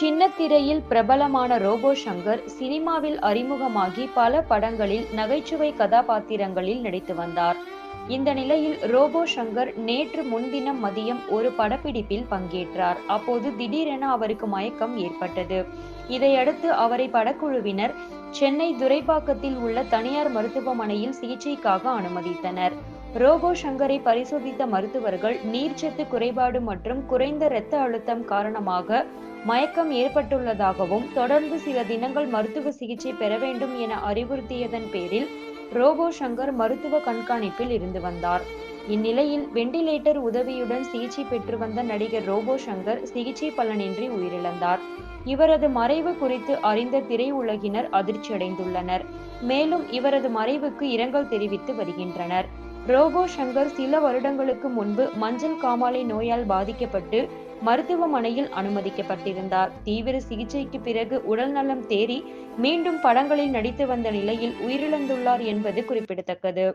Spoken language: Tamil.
சின்னத்திரையில் பிரபலமான ரோபோ சங்கர் சினிமாவில் அறிமுகமாகி பல படங்களில் நகைச்சுவை கதாபாத்திரங்களில் நடித்து வந்தார். இந்த நிலையில் ரோபோ சங்கர் நேற்று முன்தினம் மதியம் ஒரு படப்பிடிப்பில் பங்கேற்றார். அப்போது திடீரென அவருக்கு மயக்கம் ஏற்பட்டது. இதையடுத்து அவரை படக்குழுவினர் சென்னை துரைப்பாக்கத்தில் உள்ள தனியார் மருத்துவமனையில் சிகிச்சைக்காக அனுமதித்தனர். ரோபோ சங்கரை பரிசோதித்த மருத்துவர்கள் நீர்ச்சத்து குறைபாடு மற்றும் குறைந்த இரத்த அழுத்தம் காரணமாக மயக்கம் ஏற்பட்டுள்ளதாகவும் தொடர்ந்து சில தினங்கள் மருத்துவ சிகிச்சை பெற வேண்டும் என அறிவுறுத்தியதன் பேரில் ரோபோ சங்கர் மருத்துவ கண்காணிப்பில் இருந்து வந்தார். இந்நிலையில் வெண்டிலேட்டர் உதவியுடன் சிகிச்சை பெற்று வந்த நடிகர் ரோபோ சங்கர் சிகிச்சை பலனின்றி உயிரிழந்தார். இவரது மறைவு குறித்து அறிந்த திரையுலகினர் அதிர்ச்சியடைந்துள்ளனர். மேலும் இவரது மறைவுக்கு இரங்கல் தெரிவித்து வருகின்றனர். ரோபோ சங்கர் சில வருடங்களுக்கு முன்பு மஞ்சள் காமாலை நோயால் பாதிக்கப்பட்டு மருத்துவமனையில் அனுமதிக்கப்பட்டிருந்தார். தீவிர சிகிச்சைக்கு பிறகு உடல் நலம் தேறி மீண்டும் படங்களில் நடித்து வந்த நிலையில் உயிரிழந்துள்ளார் என்பது குறிப்பிடத்தக்கது.